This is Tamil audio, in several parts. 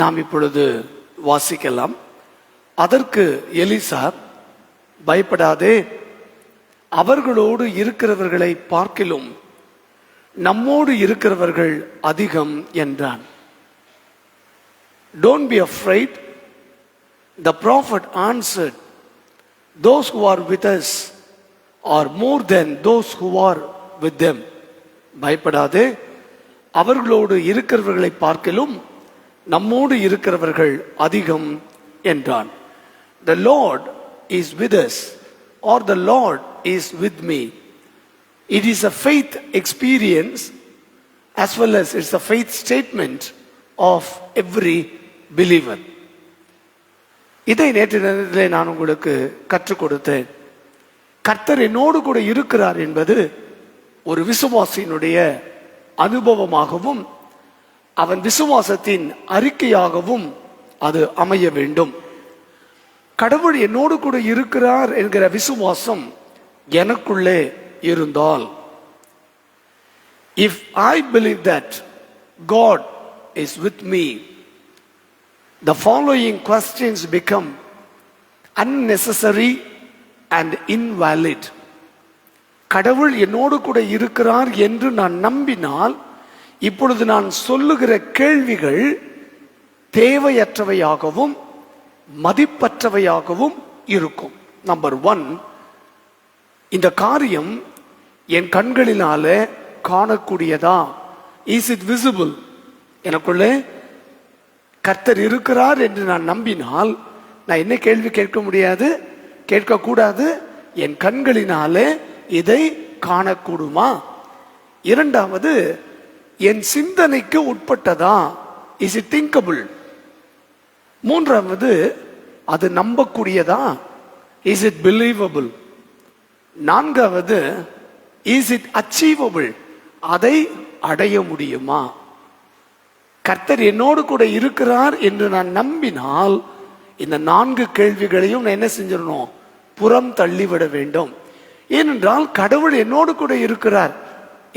நாம் இப்பொழுது வாசிக்கலாம். அதற்கு எலிசா பயப்படாதே அவர்களோடு இருக்கிறவர்களை பார்க்கிலும் நம்மோடு இருக்கிறவர்கள் அதிகம் என்றான். Don't be afraid the prophet answered those who are with us are more than those who are with them பயப்படாதே அவர்களோடு இருக்கிறவர்களை பார்க்கிலும் நம்மோடு இருக்கிறவர்கள் அதிகம் என்றான் the lord is with us are the lord is with me it is a faith experience as well as it's a faith statement of every believer இதை நேற்று நேரத்தில் நான் உங்களுக்கு கற்றுக் கொடுத்தேன் கர்த்தர் என்னோடு கூட இருக்கிறார் என்பது ஒரு விசுவாசியினுடைய அனுபவமாகவும் அவன் விசுவாசத்தின் அறிக்கையாகவும் அது அமைய வேண்டும். கடவுள் என்னோடு கூட இருக்கிறார் என்கிற விசுவாசம் எனக்குள்ளே இருந்தால் if I believe that God is with me the following questions become unnecessary and invalid கடவுள் என்னோடு கூட இருக்கிறார் என்று நான் நம்பினால் இப்பொழுது நான் சொல்லுகிற கேள்விகள் தேவையற்றவையாகவும் மதிப்பற்றவையாகவும் இருக்கும். நம்பர் ஒன் இந்த காரியம் என் கண்களினால காணக்கூடியதா? இஸ் இட் விசிபிள் எனக்குள்ளே கர்த்தர் இருக்கிறார் என்று நான் நம்பினால் நான் என்ன கேள்வி கேட்க முடியாது? கேட்கக்கூடாது. என் கண்களினாலே இதை காணக்கூடுமா? இரண்டாவது என் சிந்தனைக்கு உட்பட்டதா? இஸ் இட் திங்கபிள் மூன்றாவது அது நம்பக்கூடியதா? இஸ் இட் பிலீவபிள் நான்காவது இஸ் இட் அச்சீவபிள் அதை அடைய முடியுமா? கர்த்தர் என்னோடு கூட இருக்கிறார் என்று நான் நம்பினால் இந்த நான்கு கேள்விகளையும் நான் என்ன செஞ்சிடணும்? புறம் தள்ளிவிட வேண்டும். ஏனென்றால் கடவுள் என்னோடு கூட இருக்கிறார்.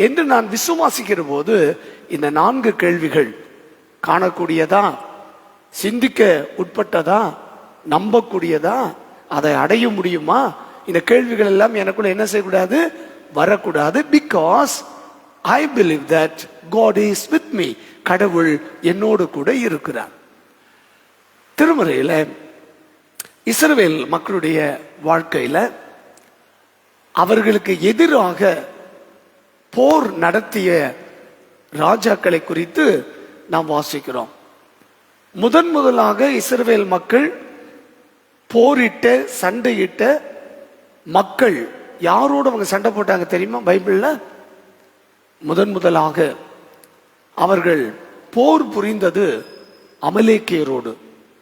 என்று நான் விசுவாசிக்கிற போது இந்த நான்கு கேள்விகள் காணக்கூடியதா? சிந்திக்க உட்பட்டதா? நம்பக்கூடியதா? அதை அடைய முடியுமா? இந்த கேள்விகள் எல்லாம் எனக்குள்ள என்ன செய்யக்கூடாது? வரக்கூடாது because I believe that God is with me கடவுள் என்னோடு கூட இருக்கிறார். திருமறையில் இஸ்ரவேல் மக்களுடைய வாழ்க்கையில் அவர்களுக்கு எதிராக போர் நடத்திய ராஜாக்களை குறித்து நாம் வாசிக்கிறோம். முதன் முதலாக இஸ்ரேல் மக்கள் போரிட்ட சண்டையிட்ட மக்கள் யாரோடு அவங்க சண்டை போட்டாங்க தெரியுமா? பைபிளில்? முதன் முதலாக அவர்கள் போர் புரிந்தது அமலேக்கியரோடு.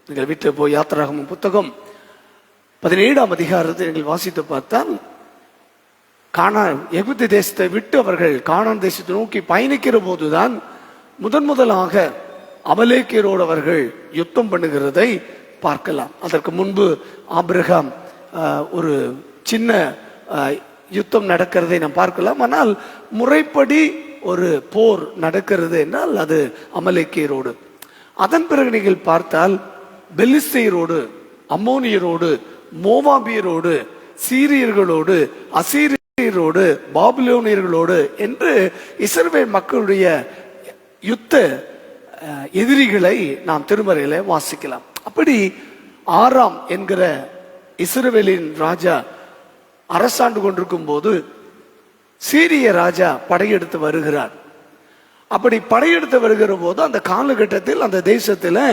நீங்கள் விட்டு போய் யாத்திராகும் புத்தகம் பதினேழாம் அதிகாரத்தை நீங்கள் வாசித்து பார்த்தால் காணா எகிப்து தேசத்தை விட்டு அவர்கள் காணான் தேசத்தை நோக்கி பயணிக்கிற போதுதான் முதன் முதலாக அமலேக்கியரோடு அவர்கள் யுத்தம் பண்ணுகிறதை பார்க்கலாம். அதற்கு முன்பு ஆபிரகாம் ஒரு சின்ன யுத்தம் நடக்கிறதை நாம் பார்க்கலாம். ஆனால் முறைப்படி ஒரு போர் நடக்கிறது என்றால் அது அமலேக்கியரோடு. அதன் பிறகு நீங்கள் பார்த்தால் பெலிஸ்தையரோடு அம்மோனியரோடு மோவாபியரோடு சீரியர்களோடு அசீரிய அசீரியரோடு பாபிலோனியர்களோடு என்று இஸ்ரவேல் மக்களுடைய யுத்த எதிரிகளை நாம் திருமறையில வாசிக்கலாம். அப்படி ஆறாம் என்கிற இஸ்ரவேலின் ராஜா அரசாண்டு கொண்டிருக்கும் போது சீரிய ராஜா படையெடுத்து வருகிறார். அப்படி படையெடுத்து வருகிற போது அந்த காலகட்டத்தில் அந்த தேசத்துல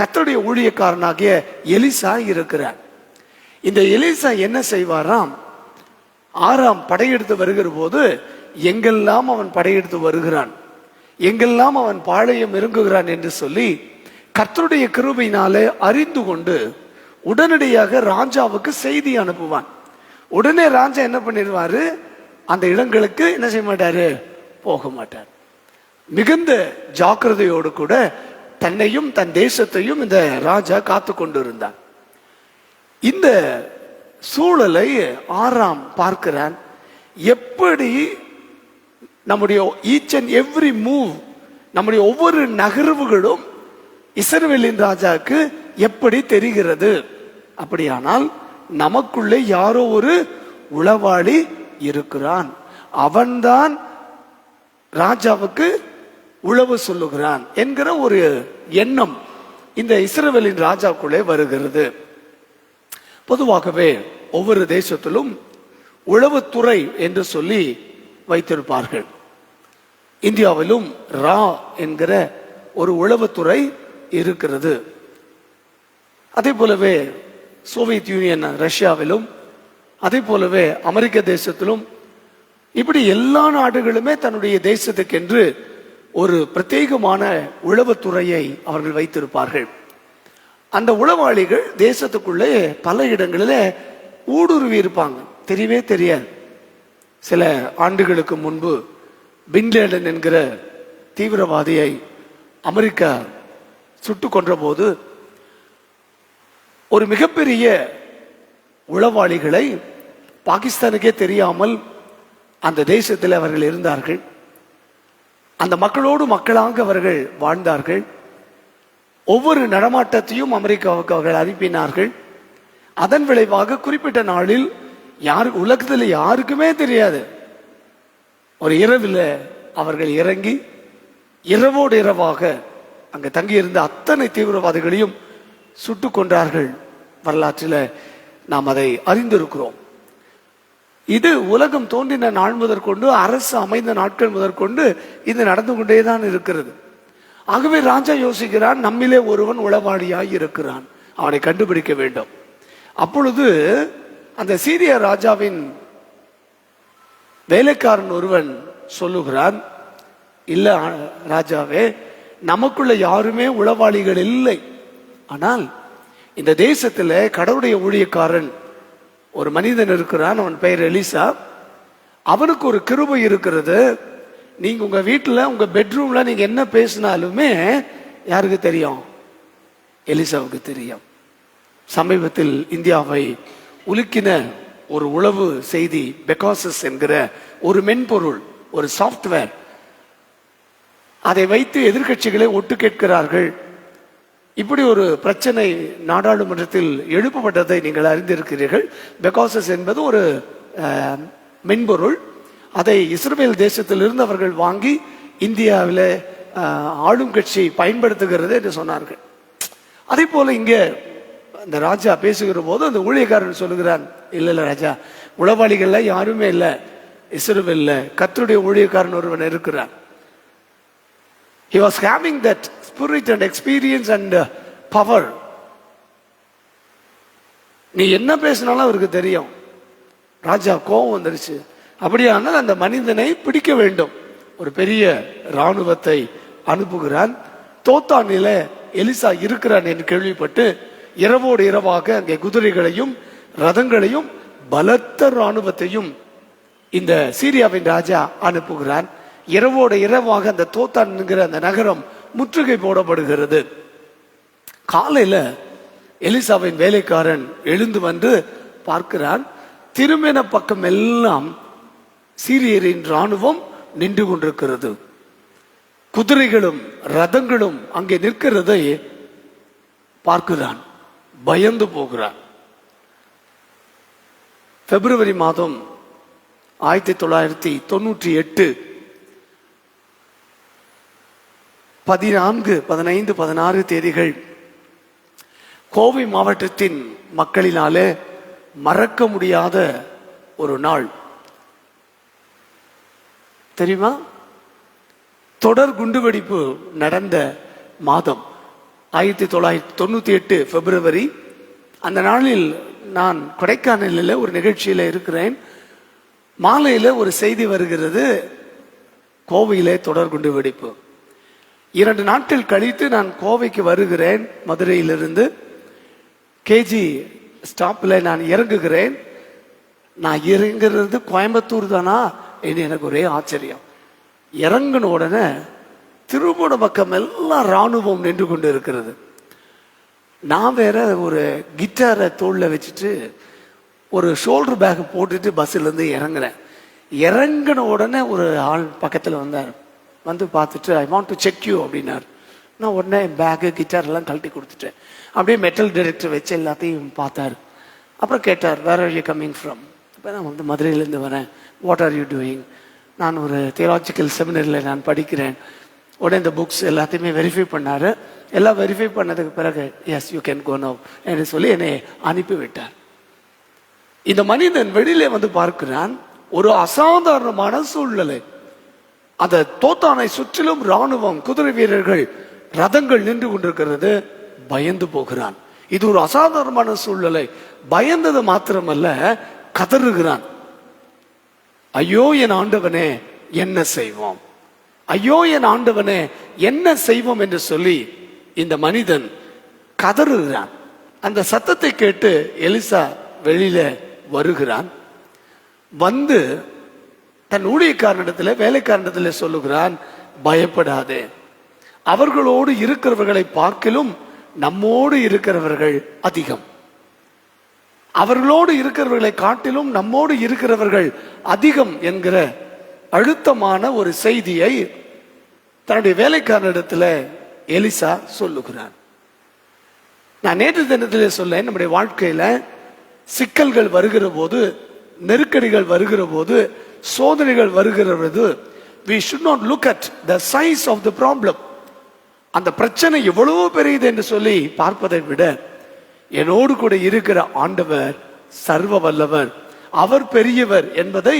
கத்தருடைய ஊழியக்காரனாகிய எலிசா இருக்கிறார். இந்த எலிசா என்ன செய்வாராம்? ஆறாம் படையெடுத்து வருகிற போது எங்கெல்லாம் அவன் படையெடுத்து வருகிறான்? எங்கெல்லாம் அவன் பாளையம் இறங்குகிறான் என்று சொல்லி கர்த்தருடைய கிருபையினாலே அறிந்து கொண்டு உடனடியாக ராஜாவுக்கு செய்தி அனுப்புவான். உடனே ராஜா என்ன பண்ணிடுவாரு? அந்த இடங்களுக்கு என்ன செய்ய மாட்டாரு? போக மாட்டார். மிகுந்த ஜாக்கிரதையோடு கூட தன்னையும் தன் தேசத்தையும் இந்த ராஜா காத்து கொண்டு இருந்தான். இந்த சூழலை ஆறாம் பார்க்கிறான். எப்படி நம்முடைய ஈச் அண்ட் எவ்ரி மூவ் நம்முடைய ஒவ்வொரு நகர்வுகளும் இஸ்ரவேலின் ராஜாவுக்கு எப்படி தெரிகிறது? அப்படியானால் நமக்குள்ளே யாரோ ஒரு உளவாளி இருக்கிறான். அவன்தான் ராஜாவுக்கு உழவு சொல்லுகிறான் என்கிற ஒரு எண்ணம் இந்த இஸ்ரவேலின் ராஜாக்குள்ளே வருகிறது. பொதுவாகவே ஒவ்வொரு தேசத்திலும் உளவுத்துறை என்று சொல்லி வைத்திருப்பார்கள். இந்தியாவிலும் ரா என்கிற ஒரு உளவுத்துறை இருக்கிறது. அதே போலவே சோவியத் யூனியன் ரஷ்யாவிலும் அதே போலவே அமெரிக்க தேசத்திலும் இப்படி எல்லா நாடுகளுமே தன்னுடைய தேசத்துக்கென்று ஒரு பிரத்யேகமான உளவுத்துறையை அவர்கள் வைத்திருப்பார்கள். அந்த உளவாளிகள் தேசத்துக்குள்ளே பல இடங்களில் ஊடுருவி இருப்பாங்க. தெரியவே தெரியாது. சில ஆண்டுகளுக்கு முன்பு பின்லேடன் என்கிற தீவிரவாதியை அமெரிக்கா சுட்டு கொன்றபோது ஒரு மிகப்பெரிய உளவாளிகளை பாகிஸ்தானுக்கே தெரியாமல் அந்த தேசத்தில் அவர்கள் இருந்தார்கள். அந்த மக்களோடு மக்களாக அவர்கள் வாழ்ந்தார்கள். ஒவ்வொரு நடமாட்டத்தையும் அமெரிக்காவுக்கு அவர்கள் அனுப்பினார்கள். அதன் விளைவாக குறிப்பிட்ட நாளில் யாரு உலகத்தில் யாருக்குமே தெரியாது. ஒரு இரவில் அவர்கள் இறங்கி இரவோடு இரவாக அங்கு தங்கியிருந்த அத்தனை தீவிரவாதிகளையும் சுட்டு கொன்றார்கள். வரலாற்றில் நாம் அதை அறிந்திருக்கிறோம். இது உலகம் தோன்றின நாள் முதற்கொண்டு அரசு அமைந்த நாட்கள் முதற்கொண்டு இது நடந்து கொண்டே தான் இருக்கிறது. ஆகவே ராஜா யோசிக்கிறான் நம்மிலே ஒருவன் உளவாளியாய் இருக்கிறான். அவனை கண்டுபிடிக்க வேண்டும். அப்பொழுது அந்த சீரிய ராஜாவின் வேலைக்காரன் ஒருவன் சொல்லுகிறான் இல்ல ராஜாவே நமக்குள்ள யாருமே உளவாளிகள் இல்லை. ஆனால் இந்த தேசத்தில் கடவுளுடைய ஊழியக்காரன் ஒரு மனிதன் இருக்கிறான் அவன் பெயர் எலிசா. அவனுக்கு ஒரு கிருபை இருக்கிறது. நீங்கள் உங்கள் வீட்டில் உங்கள் பெட்ரூமில் நீங்கள் என்ன பேசினாலுமே யாருக்கு தெரியும்? எலிசாவுக்கு தெரியும். சமீபத்தில் இந்தியாவை உலுக்கின ஒரு உளவு செய்தி பெகாசஸ் என்கிற ஒரு மென்பொருள் ஒரு சாஃப்ட்வேர் அதை வைத்து எதிர்க்கட்சிகளை ஒட்டு கேட்கிறார்கள். இப்படி ஒரு பிரச்சனை நாடாளுமன்றத்தில் எழுப்பப்பட்டதை நீங்கள் அறிந்திருக்கிறீர்கள். பெகாசஸ் என்பது ஒரு மென்பொருள். அதை இஸ்ரேல் தேசத்திலிருந்து அவர்கள் வாங்கி இந்தியாவில் ஆளும் கட்சி பயன்படுத்துகிறது என்று சொன்னார்கள். அதே போல இங்கே அந்த ராஜா பேசுகிற போது அந்த ஊழியக்காரன் சொல்லுகிறான் இல்லை இல்லை ராஜா உளவாளிகள்ல யாருமே இல்லை. இல்ல இல்லை கத்தருடைய ஊழியக்காரன் ஒருவன் இருக்கிறான். He was having that spirit and experience and power நீ என்ன பேசினாலும் அவருக்கு தெரியும். ராஜா கோபம் வந்துருச்சு. அப்படியானால் அந்த மனிதனை பிடிக்க வேண்டும். ஒரு பெரிய ராணுவத்தை அனுப்புகிறான். தோத்தானில எலிசா இருக்கிறான் என்று கேள்விப்பட்டு இரவோடு இரவாக அங்கே குதிரைகளையும் ரதங்களையும் பலத்த ராணுவத்தையும் இந்த சீரியாவின் ராஜா அனுப்புகிறான். இரவோடு இரவாக அந்த தோத்தான் என்கிற அந்த நகரம் முற்றுகை போடப்படுகிறது. காலையில எலிசாவின் வேலைக்காரன் எழுந்து வந்து பார்க்கிறான். திருமண பக்கம் எல்லாம் சீரியரின் ராணுவம் நின்று கொண்டிருக்கிறது. குதிரைகளும் ரதங்களும் அங்கே நிற்கிறதை பார்க்கிறான். பயந்து போகிறான். பிப்ரவரி மாதம் ஆயிரத்தி தொள்ளாயிரத்தி தொண்ணூற்றி எட்டு பதினான்கு பதினைந்து பதினாறு தேதிகள் கோவை மாவட்டத்தின் மக்களினாலே மறக்க முடியாத ஒரு நாள். தெரியுமா? தொடர் குண்டுவெடிப்பு நடந்த மாதம் ஆயிரத்தி தொள்ளாயிரத்தி தொண்ணூத்தி எட்டு பிப்ரவரி அந்த நாளில் நான் கொடைக்கானலில் ஒரு நிகழ்ச்சியில் இருக்கிறேன். மாலையில் ஒரு செய்தி வருகிறது கோவையிலே தொடர் குண்டுவெடிப்பு. இரண்டு நாட்கள் கழித்து நான் கோவைக்கு வருகிறேன் மதுரையிலிருந்து. கேஜி ஸ்டாப்பில் நான் இறங்குகிறேன். நான் இறங்குறது கோயம்புத்தூர் தானா? இது எனக்கு ஒரே ஆச்சரியம். இறங்கின உடனே திருமண பக்கம் எல்லாம் ராணுவம் நின்று கொண்டு இருக்கிறது. நான் வேற ஒரு கிட்டாரை தோளில் வச்சுட்டு ஒரு ஷோல்டர் பேக் போட்டுட்டு பஸ்ஸிலேருந்து இறங்குறேன். இறங்கின உடனே ஒரு ஆள் பக்கத்தில் வந்தார். வந்து பார்த்துட்டு I want to check you அப்படின்னார். நான் உடனே பேகு கிட்டார் எல்லாம் கழட்டி கொடுத்துட்டேன். அப்படியே மெட்டல் டிரெக்டர் வச்சு எல்லாத்தையும் பார்த்தார். அப்புறம் கேட்டார் where are you coming from இப்போ நான் வந்து மதுரையிலேருந்து வரேன். வாட் ஆர் யூ டூயிங் நான் ஒரு தியலாஜிக்கல் செமினரில் நான் படிக்கிறேன். உடனே இந்த புக்ஸ் எல்லாத்தையுமே வெரிஃபை பண்ணாரு. எல்லாம் வெரிஃபை பண்ணதுக்கு பிறகு yes you can go now என்று சொல்லி என்னை அனுப்பி விட்டார். இந்த மனிதன் வெளியிலே வந்து பார்க்கிறான். ஒரு அசாதாரணமான சூழ்நிலை. அந்த தோத்தானை சுற்றிலும் ராணுவம் குதிரை வீரர்கள் ரதங்கள் நின்று கொண்டிருக்கிறது. பயந்து போகிறான். இது ஒரு அசாதாரணமான சூழ்நிலை. பயந்தது மாத்திரமல்ல கதறுகிறான். ஐயோ என் ஆண்டவனே என்ன செய்வோம்? ஐயோ என் ஆண்டவனே என்ன செய்வோம் என்று சொல்லி இந்த மனிதன் கதறுகிறான். அந்த சத்தத்தை கேட்டு எலிசா வெளியில வருகிறான். வந்து தன் ஊழியக்காரனிடத்தில் வேலைக்காரனிடத்தில் சொல்லுகிறான் பயப்படாதே. அவர்களோடு இருக்கிறவர்களை பார்க்கிலும் நம்மோடு இருக்கிறவர்கள் அதிகம். அவர்களோடு இருக்கிறவர்களை காட்டிலும் நம்மோடு இருக்கிறவர்கள் அதிகம் என்கிற அழுத்தமான ஒரு செய்தியை தன்னுடைய வேலைக்காரனிடத்தில் எலிசா சொல்லுகிறான். நான் நேற்று தினத்திலே சொல்ல நம்முடைய வாழ்க்கையில் சிக்கல்கள் வருகிற போது நெருக்கடிகள் வருகிற போது சோதனைகள் வருகிற போது we should not look at the size of the அந்த பிரச்சனை எவ்வளவு பெரியது என்று சொல்லி பார்ப்பதை விட என்னோடு கூட இருக்கிற ஆண்டவர் சர்வ வல்லவர் அவர் பெரியவர் என்பதை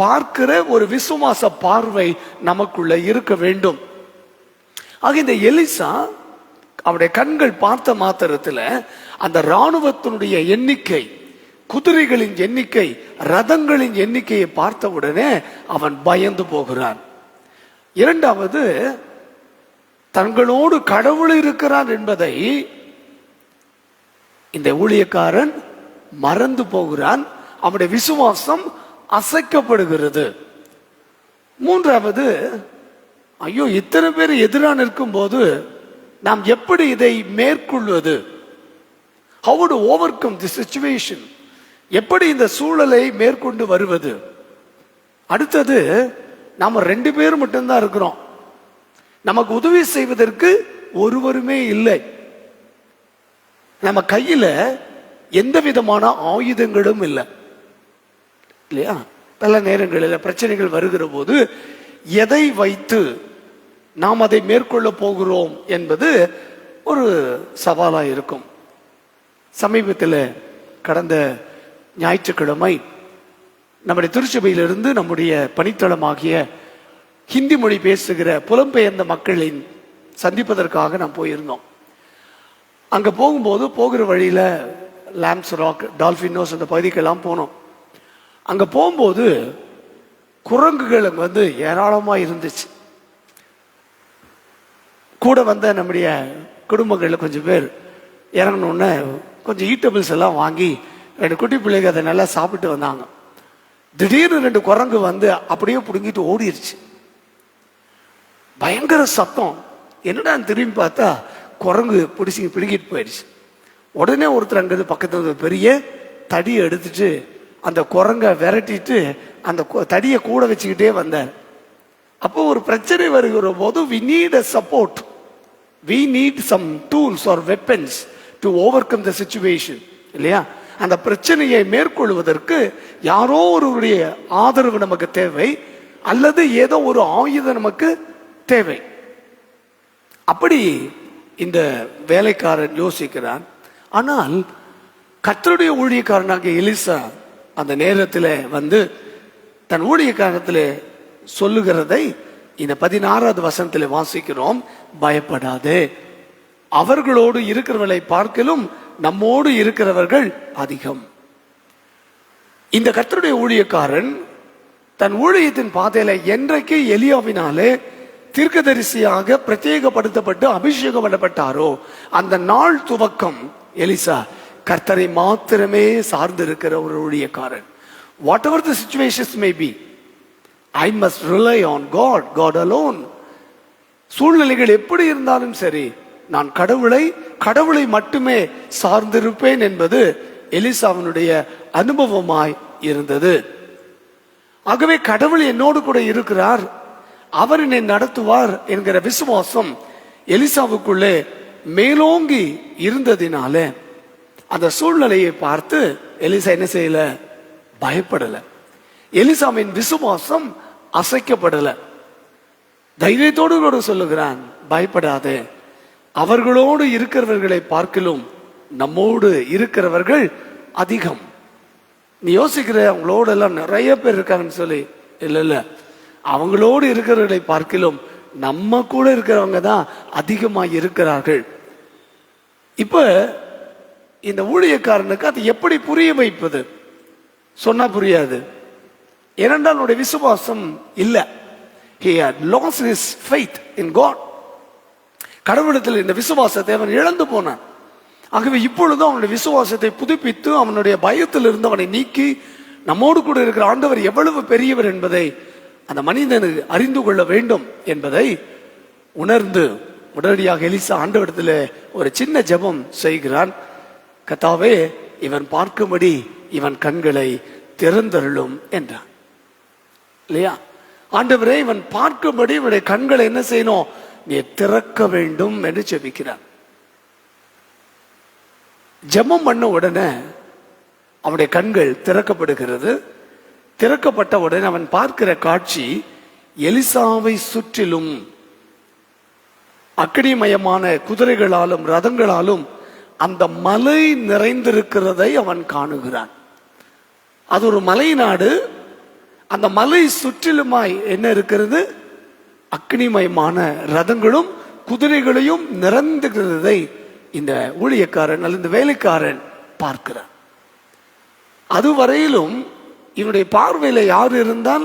பார்க்கிற ஒரு விசுவாச பார்வை நமக்குள்ள இருக்க வேண்டும். ஆக இந்த எலிசா அவருடைய கண்கள் பார்த்த மாத்திரத்துல அந்த ராணுவத்தினுடைய எண்ணிக்கை குதிரைகளின் எண்ணிக்கை ரதங்களின் எண்ணிக்கையை பார்த்த உடனே அவன் பயந்து போகிறான். இரண்டாவது தங்களோடு கடவுள் இருக்கிறான் என்பதை இந்த ஊழியக்காரன் மறந்து போகிறான். அவனுடைய விசுவாசம் அசைக்கப்படுகிறது. மூன்றாவது ஐயோ இத்தனை பேர் எதிராக நிற்கும் போது நாம் எப்படி இதை மேற்கொள்வது? How to overcome the situation எப்படி இந்த சூழலை மேற்கொண்டு வருவது? அடுத்தது நாம் ரெண்டு பேர் மட்டும்தான் இருக்கிறோம். நமக்கு உதவி செய்வதற்கு ஒருவருமே இல்லை. நம்ம கையில் எந்த விதமான ஆயுதங்களும் இல்லை. இல்லையா? பல நேரங்களில் பிரச்சனைகள் வருகிற போது எதை வைத்து நாம் அதை மேற்கொள்ள போகிறோம் என்பது ஒரு சவாலாக இருக்கும். சமீபத்தில் கடந்த ஞாயிற்றுக்கிழமை நம்முடைய திருச்சபையிலிருந்து நம்முடைய பணித்தளமாகிய ஹிந்தி மொழி பேசுகிற புலம்பெயர்ந்த மக்களின் சந்திப்பதற்காக நாம் போயிருந்தோம். அங்கே போகும்போது போகிற வழியில் லேம்ஸ் ராக் டால்ஃபினோஸ் அந்த பகுதிக்கெல்லாம் போனோம். அங்கே போகும்போது குரங்குகள் அங்கே வந்து ஏராளமாக இருந்துச்சு. கூட வந்த நம்முடைய குடும்பங்களில் கொஞ்சம் பேர் இறங்கினோடனே கொஞ்சம் ஈட்டபிள்ஸ் எல்லாம் வாங்கி ரெண்டு குட்டி பிள்ளைங்க அதை நல்லா சாப்பிட்டு வந்தாங்க. திடீர்னு ரெண்டு குரங்கு வந்து அப்படியே பிடுங்கிட்டு ஓடிருச்சு. பயங்கர சத்தம். என்னடா திரும்பி பார்த்தா குரங்கு பிடிச்சி பிடுங்கிட்டு போயிடுச்சு. உடனே ஒருத்தர் அங்கேருந்து பக்கத்தில் ஒரு பெரிய தடியை எடுத்துட்டு அந்த குரங்கை விரட்டிட்டு அந்த தடியை கூட வச்சுக்கிட்டே வந்தார். அப்போ ஒரு பிரச்சனை வருகிற போது we need a support we need some tools or weapons to overcome the situation இல்லையா? அந்த பிரச்சனையை மேற்கொள்வதற்கு யாரோ ஒருவருடைய ஆதரவு நமக்கு தேவை அல்லது ஏதோ ஒரு ஆயுதம் நமக்கு தேவை. அப்படி இந்த வேலைக்காரன் யோசிக்கிறான். ஆனால் கத்தருடைய ஊழியக்காரனாகிய எலிசா அந்த நேரத்தில் வந்து தன் ஊழியக்காரத்தில் சொல்லுகிறதை இந்த பதினாறாவது வசனத்தில் வாசிக்கிறோம். பயப்படாதே. அவர்களோடு இருக்கிறவர்களை பார்க்கலும் நம்மோடு இருக்கிறவர்கள் அதிகம். இந்த கத்தருடைய ஊழியக்காரன் தன் ஊழியத்தின் பாதையில என்றைக்கு எலியாவினாலே தீர்க்கதரிசியாக பிரத்யேகப்படுத்தப்பட்டு அபிஷேகம் பண்ணப்பட்டாரோ அந்த நாள் துவக்கம் எலிசா கர்த்தரை மாத்திரமே சார்ந்திருக்கிற ஒரு ஊழியக்காரன் whatever the situations may be I must rely on God God alone சூழ்நிலைகள் எப்படி இருந்தாலும் சரி நான் கடவுளை கடவுளை மட்டுமே சார்ந்திருப்பேன் என்பது எலிசாவினுடைய அனுபவமாய் இருந்தது. ஆகவே கடவுள் என்னோடு கூட இருக்கிறார். அவர் என்னை நடத்துவார் என்கிற விசுவாசம் எலிசாவுக்குள்ளே மேலோங்கி இருந்ததினால அந்த சூழ்நிலையை பார்த்து எலிசா என்ன செய்யல? பயப்படல. எலிசாவின் விசுவாசம் அசைக்கப்படல. தைரியத்தோடு கூட சொல்லுகிறான் பயப்படாதே. அவர்களோடு இருக்கிறவர்களை பார்க்கிலும் நம்மோடு இருக்கிறவர்கள் அதிகம். நீ யோசிக்கிற அவங்களோட எல்லாம் நிறைய பேர் இருக்காங்கன்னு சொல்லி இல்லை இல்லை. அவங்களோடு இருக்கிறவர்களை பார்க்கிலும் நம்ம கூட இருக்கிறவங்க தான் அதிகமாக இருக்கிறார்கள். இப்போ இந்த ஊழியக்காரனுக்கு அது எப்படி புரிய வைப்பது? சொன்னால் புரியாது. ஏனென்றால் அவனுடைய விசுவாசம் இல்லை. He had lost his faith in god. கடவுளத்தில் இந்த விசுவாசத்தை அவன் இழந்து போனான். ஆகவே இப்பொழுதும் அவனுடைய விசுவாசத்தை புதுப்பித்து அவனுடைய பயத்தில் இருந்து அவனை நீக்கி நம்மோடு கூட இருக்கிற ஆண்டவர் எவ்வளவு பெரியவர் என்பதை அந்த மனிதனுக்கு அறிந்து கொள்ள வேண்டும் என்பதை உணர்ந்து உடனடியாக எலிசா ஆண்டவரிடத்தில் ஒரு சின்ன ஜெபம் செய்கிறான். கத்தாவே இவன் பார்க்கும்படி இவன் கண்களை திறந்தருளும் என்றான். இல்லையா? ஆண்டவரே இவன் பார்க்கும்படி இவனுடைய கண்களை என்ன செய்யணும்? நீ திறக்க வேண்டும் என்று ஜெபிக்கிறான். ஜெபம் பண்ண உடனே அவனுடைய கண்கள் திறக்கப்படுகிறது. திறக்கப்பட்டவுடன் அவன் பார்க்கிற காட்சி எலிசாவை சுற்றிலும் அக்கடிமயமான குதிரைகளாலும் ரதங்களாலும் அந்த மலை நிறைந்திருக்கிறதை அவன் காணுகிறான். அது ஒரு மலை நாடு. அந்த மலை சுற்றிலுமாய் என்ன இருக்கிறது? அக்னிமயமான ரதங்களும் குதிரைகளையும் நிறந்துகிறதை இந்த ஊழியக்காரன் அல்லது இந்த வேலைக்காரன் பார்க்கிறான். அதுவரையிலும் இவனுடைய பார்வையில் யார் இருந்தால்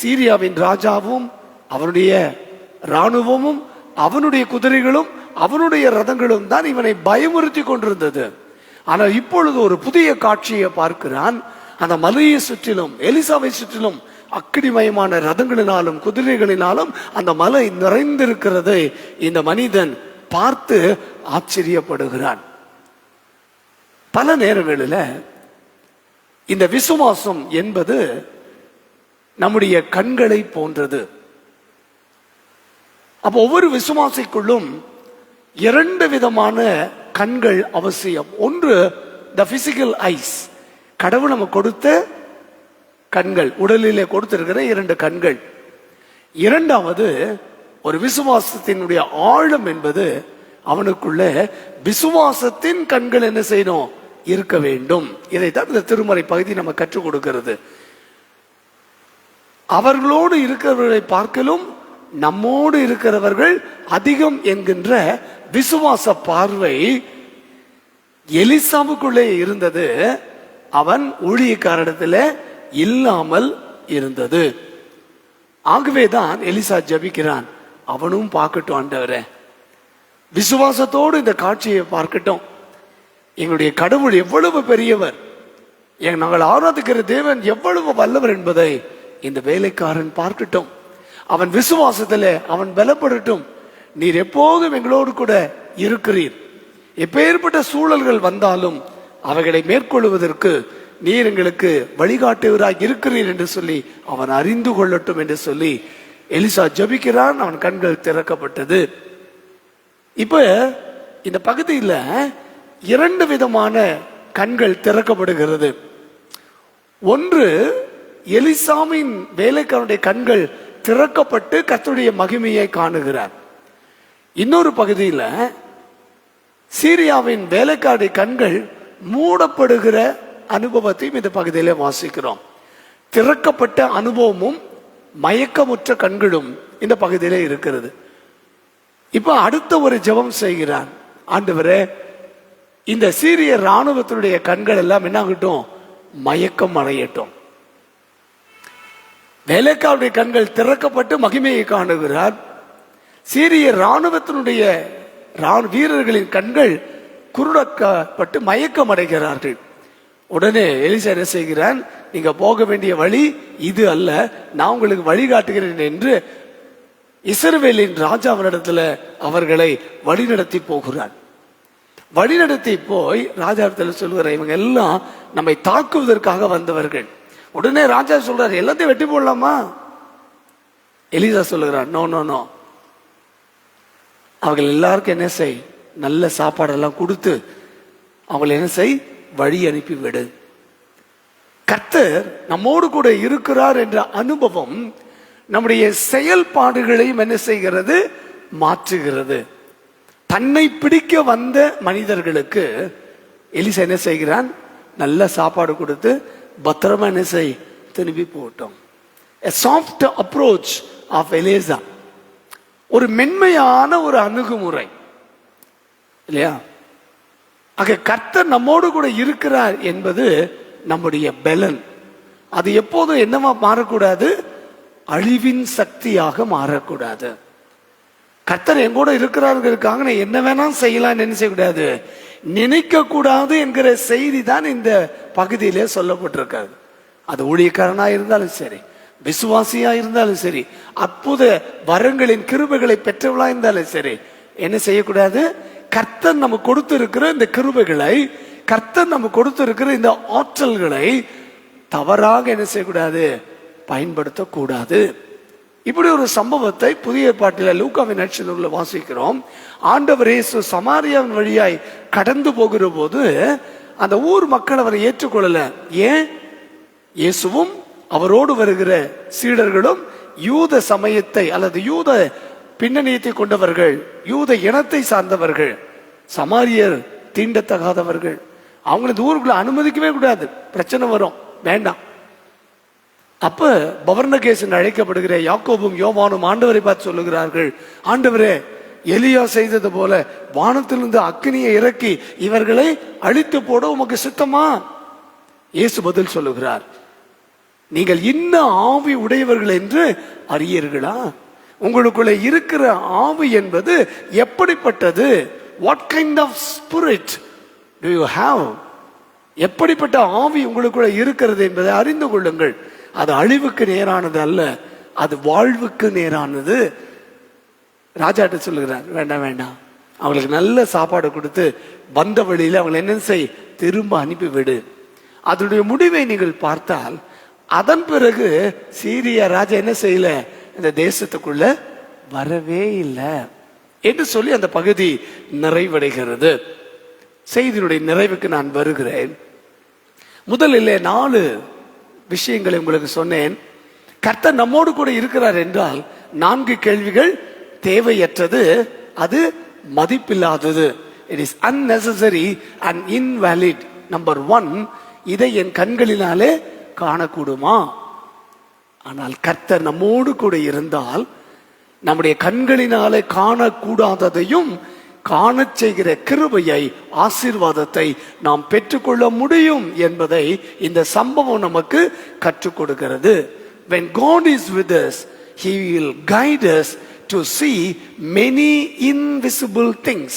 சீரியாவின் ராஜாவும் அவனுடைய இராணுவமும் அவனுடைய குதிரைகளும் அவனுடைய ரதங்களும் தான் இவனை பயமுறுத்தி கொண்டிருந்தது. ஆனால் இப்பொழுது ஒரு புதிய காட்சியை பார்க்கிறான். அந்த மலையை சுற்றிலும் எலிசாவை சுற்றிலும் அக்கிடிமயமான ரதங்களினாலும் குதிரைகளினாலும் அந்த மலை நிறைந்திருக்கிறதை இந்த மனிதன் பார்த்து ஆச்சரியப்படுகிறான். பல நேரங்களில் இந்த விசுவாசம் என்பது நம்முடைய கண்களை போன்றது. அப்ப ஒவ்வொரு விசுவாசிக்குள்ளும் இரண்டு விதமான கண்கள் அவசியம். ஒன்று த பிசிக்கல் ஐஸ் கடவுள் நம்ம கொடுத்த கண்கள் உடலிலே கொடுத்திருக்கிற இரண்டு கண்கள். இரண்டாவது ஒரு விசுவாசத்தினுடைய ஆழம் என்பது அவனுக்குள்ள விசுவாசத்தின் கண்கள் என்ன செய்யணும்? இருக்க வேண்டும். இதைத்தான் இந்த திருமறை பகுதி நம்ம கற்றுக் கொடுக்கிறது. அவர்களோடு இருக்கிறவர்களை பார்க்கலும் நம்மோடு இருக்கிறவர்கள் அதிகம் என்கின்ற விசுவாச பார்வை எலிசாவுக்குள்ளே இருந்தது. அவன் ஊழியக்காரிடத்தில் இல்லாமல் இருந்தது. ஆகவேதான் எலிசா ஜபிக்கிறான். அவனும் பார்க்கட்டும் ஆண்டவரே. விசுவாசத்தோடு இந்த காட்சியை பார்க்கட்டும். எங்களுடைய கடவுள் எவ்வளவு பெரியவர். நாங்கள் ஆராதிக்கிற தேவன் எவ்வளவு வல்லவர் என்பதை இந்த வேலைக்காரன் பார்க்கட்டும் அவன் விசுவாசத்திலே அவன் பலப்படட்டும். நீர் எப்போதும் எங்களோடு கூட இருக்கிறீர். எப்பேற்பட்ட சூழல்கள் வந்தாலும் அவைகளை மேற்கொள்வதற்கு நீர் எங்களுக்கு வழிகாட்டுவராய் இருக்கிறீர் என்று சொல்லி அவன் அறிந்து கொள்ளட்டும் என்று சொல்லி எலிசா ஜபிக்கிறான். அவன் கண்கள் திறக்கப்பட்டது. இப்ப இந்த பகுதியில் இரண்டு விதமான கண்கள் திறக்கப்படுகிறது. ஒன்று எலிசாமின் வேலைக்காரனுடைய கண்கள் திறக்கப்பட்டு கத்துடைய மகிமையை காணுகிறார். இன்னொரு பகுதியில் சீரியாவின் வேலைக்காரனுடைய கண்கள் மூடப்படுகிற அனுபவத்தையும் இந்த பகுதியிலே வாசிக்கிறோம். திறக்கப்பட்ட அனுபவமும் மயக்கமுற்ற கண்களும் இந்த பகுதியில இருக்கிறது. இப்போ அடுத்த ஒரு ஜெபம் செய்கிறான். ஆண்டவரே இந்த சீரிய ராணுவத்தினுடைய கண்கள் எல்லாம் என்ன ஆகட்டும்? மயக்கம் அடையட்டும். வேலைக்காவுடைய கண்கள் திறக்கப்பட்டு மகிமையை காணுகிறார். சீரிய ராணுவத்தினுடைய வீரர்களின் கண்கள் குருடக்கப்பட்டு மயக்கம் அடைகிறார்கள். உடனே எலிசா என்ன செய்கிறான்? நீங்க போக வேண்டிய வழி இது அல்ல. நான் உங்களுக்கு வழிகாட்டுகிறேன் என்று இஸ்ரவேலின் ராஜாவினிடத்துல அவர்களை வழிநடத்தி போகிறான். வழிநடத்தி போய் ராஜாத்தில் சொல்லுகிற இவங்க எல்லாம் நம்மை தாக்குவதற்காக வந்தவர்கள். உடனே ராஜா சொல்றாரு எல்லாத்தையும் வெட்டி போடலாமா? எலிசா சொல்லுகிறார் நோ நோ நோ அவர்கள் எல்லாருக்கும் என்ன செய் நல்ல சாப்பாடெல்லாம் கொடுத்து அவங்களை என்ன செய் வழி அனுப்பி விடு கர்த்தர் நம்மோடு கூட இருக்கிறார் என்ற அனுபவம் நம்முடைய செயல்பாடுகளையும் என்ன செய்கிறது? மாற்றுகிறது. தன்னை பிடிக்க வந்த மனிதர்களுக்கு எலிசா என்ன செய்கிறான்? நல்ல சாப்பாடு கொடுத்து பத்திரமா என்ன செய்? திரும்பி போட்டோம் எ சாஃப்ட் அப்ரோச் ஆஃப் எலேசா ஒரு மென்மையான ஒரு அணுகுமுறை. இல்லையா? ஆக கர்த்தர் நம்மோடு கூட இருக்கிறார் என்பது நம்முடைய பலன். அது எப்போதும் என்னவா மாறக்கூடாது? அழிவின் சக்தியாக மாறக்கூடாது. கர்த்தர் எங்கூட இருக்கிறார்கள் இருக்கிறாருங்கிறதுக்காக நான் என்ன வேணாலும் செய்யலாம் என்ன செய்யக்கூடாது நினைக்க கூடாது என்கிற செய்தி தான் இந்த பகுதியிலே சொல்லப்பட்டிருக்காது. அது ஊழியக்காரனா இருந்தாலும் சரி விசுவாசியா இருந்தாலும் சரி அற்புத வரங்களின் கிருபைகளை பெற்றவளா இருந்தாலும் சரி என்ன செய்யக்கூடாது? கர்த்தர் நம்ம கொடுத்திருக்கிற இந்த கிருபைகளை கர்த்தர் நம்ம கொடுத்திருக்கிற இந்த ஆற்றல்களை தவறாக என்ன செய்யக்கூடாது? பயன்படுத்தக்கூடாது. இப்படி ஒரு சம்பவத்தை புதிய ஏற்பாட்டில் லூக்காவின் நட்சத்திரத்தில் வாசிக்கிறோம். ஆண்டவர் இயேசு சமாரியாவின் வழியாய் கடந்து போகிற போது அந்த ஊர் மக்கள் அவரை ஏற்றுக்கொள்ளல. ஏன்? இயேசுவும் அவரோடு வருகிற சீடர்களும் யூத சமயத்தை அல்லது யூத பின்னணியத்தை கொண்டவர்கள் யூத இனத்தை சார்ந்தவர்கள் சமாரியர் தீண்டத்தகாதவர்கள். அவங்களது ஊருக்குள்ள அனுமதிக்கவே கூடாது. பிரச்சனை வரும். வேண்டாம். அப்ப பவர்ணகேசன் அழைக்கப்படுகிற யாக்கோபும் யோவானும் ஆண்டவரை பார்த்து சொல்லுகிறார்கள் ஆண்டவரே எலியா செய்தது போல வானத்திலிருந்து அக்னியை இறக்கி இவர்களை அழித்து போட உமக்கு சித்தமா? இயேசு பதில் சொல்லுகிறார் நீங்கள் இன்ன ஆவி உடையவர்கள் என்று அறியீர்களா? உங்களுக்குள்ள இருக்கிற ஆவி என்பது எப்படிப்பட்டது? What kind of spirit do you have எப்படிப்பட்ட ஆவி உங்களுக்குள்ள இருக்கிறது என்பதை அறிந்து கொள்ளுங்கள். அது அழிவுக்கு நேரானது அல்ல அது வாழ்வுக்கு நேரானது. ராஜாட்ட சொல்லுகிறார் வேண்டாம் வேண்டாம். அவங்களுக்கு நல்ல சாப்பாடு கொடுத்து வந்த வழியில் அவங்களை என்ன செய்? திரும்ப அனுப்பி விடு அதனுடைய முடிவை நீங்கள் பார்த்தால் அதன் பிறகு சீரிய ராஜா என்ன செய்யல? இந்த தேசத்துக்குள்ள வரவே இல்லை என்று சொல்லி அந்த பகுதி நிறைவடைகிறது. செய்தியினுடைய நிறைவுக்கு நான் வருகிறேன். முதலில் நாலு விஷயங்களை உங்களுக்கு சொன்னேன். கர்த்தர் நம்மோடு கூட இருக்கிறார் என்றால் நான்கு கேள்விகள் தேவையற்றது அது மதிப்பில்லாதது. It is unnecessary and invalid number one இதை என் கண்களினாலே காணக்கூடுமா? ஆனால் கர்த்தர் நம்மோடு கூட இருந்தால் நம்முடைய கண்களினாலே காணக்கூடாததையும் காண செய்கிற கிருபையை ஆசீர்வாதத்தை நாம் பெற்றுக்கொள்ள முடியும் என்பதை இந்த சம்பவம் நமக்கு கற்றுக் கொடுக்கிறது. When god is with us he will guide us to see many invisible things.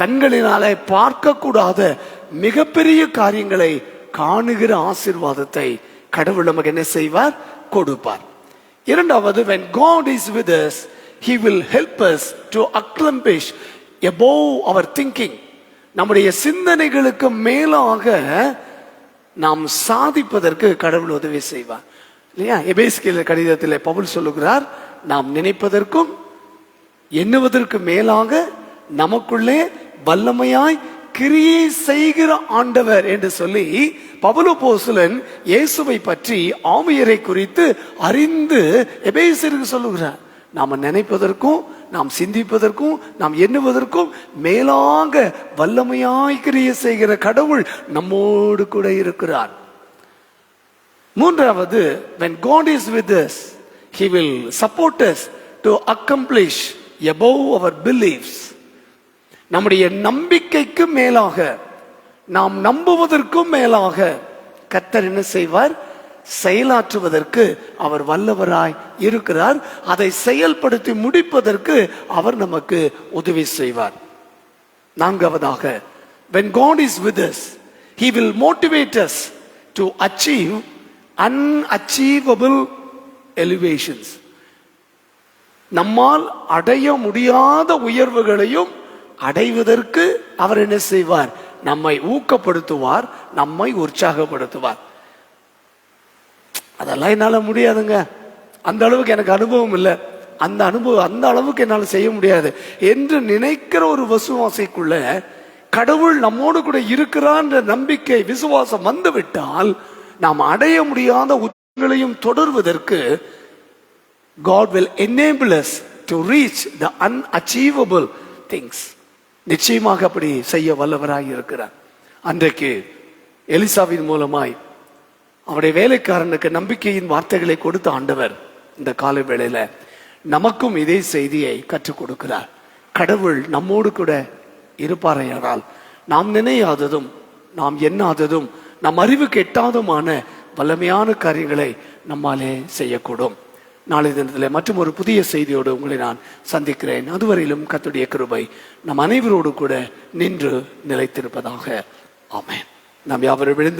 கண்களினாலே பார்க்கக்கூடாத மிகப்பெரிய காரியங்களை காணுகிற ஆசீர்வாதத்தை கடவுள் நமக்கு என்ன செய்வார்? கொடுப்பார். இரண்டாவது when god is with us he will help us to accomplish above our thinking நம்முடைய சிந்தனைகளுக்கு மேலாக நாம் சாதிப்பதற்கு கடவுள் உதவி செய்வார். இல்லையா? எபேஸ்கில் கடிதத்தில் பவுல் சொல்லுகிறார் நாம் நினைப்பதற்கும் எண்ணுவதற்கு மேலாக நமக்குள்ளே வல்லமையாய் கிரியை செய்கிற ஆண்டவர் என்று சொல்லி பவுலு போசுலன் இயேசுவை பற்றி ஆமையரை குறித்து அறிந்து எபேசிற்கு சொல்லுகிறார். நாம் நினைப்பதற்கும் நாம் சிந்திப்பதற்கும் நாம் எண்ணுவதற்கும் மேலாக வல்லமையாய்கிரிய செய்கிற கடவுள் நம்மோடு கூட இருக்கிறார். மூன்றாவது when God is with us he will support us to accomplish above our beliefs. நம்முடைய நம்பிக்கைக்கு மேலாக நாம் நம்புவதற்கும் மேலாக கத்தர் என்ன செய்வார்? செயலாற்றுவதற்கு அவர் வல்லவராய் இருக்கிறார். அதை செயல்படுத்தி முடிப்பதற்கு அவர் நமக்கு உதவி செய்வார். நான்காவதாக when God is with us he will motivate us to achieve unachievable elevations. நம்மால் அடைய முடியாத உயர்வுகளையும் அடைவதற்கு அவர் என்ன செய்வார்? நம்மை ஊக்கப்படுத்துவார் நம்மை உற்சாகப்படுத்துவார். அதெல்லாம் என்னால் முடியாதுங்க. அந்த அளவுக்கு எனக்கு அனுபவம் இல்லை. அந்த அனுபவம் அந்த அளவுக்கு என்னால் செய்ய முடியாது. என்று நினைக்கிற ஒரு விசுவாசைக்குள்ள கடவுள் நம்மோடு கூட இருக்கிறான்ற நம்பிக்கை விசுவாசம் வந்துவிட்டால் நாம் அடைய முடியாத உச்சங்களையும் தொடர்வதற்கு God will enable to reach the unachievable unachievable நிச்சயமாக அப்படி செய்ய வல்லவராக இருக்கிறார். அன்றைக்கு எலிசாவின் மூலமாய் அவருடைய வேலைக்காரனுக்கு நம்பிக்கையின் வார்த்தைகளை கொடுத்த ஆண்டவர் இந்த கால வேளையில நமக்கும் இதே செய்தியை கற்றுக் கொடுக்கிறார். கடவுள் நம்மோடு கூட இருப்பாரையானால் நாம் நினையாததும் நாம் எண்ணாததும் நம் அறிவுக்கு எட்டாததுமான வல்லமையான காரியங்களை நம்மாலே செய்யக்கூடும். நாளை தினத்தில் மற்றும் ஒரு புதிய செய்தியோடு உங்களை நான் சந்திக்கிறேன். அதுவரையிலும் கத்துடைய கிருபை நம் அனைவரோடு கூட நின்று நிலைத்திருப்பதாக. ஆமேன். நாம் யாவரும் விழுந்து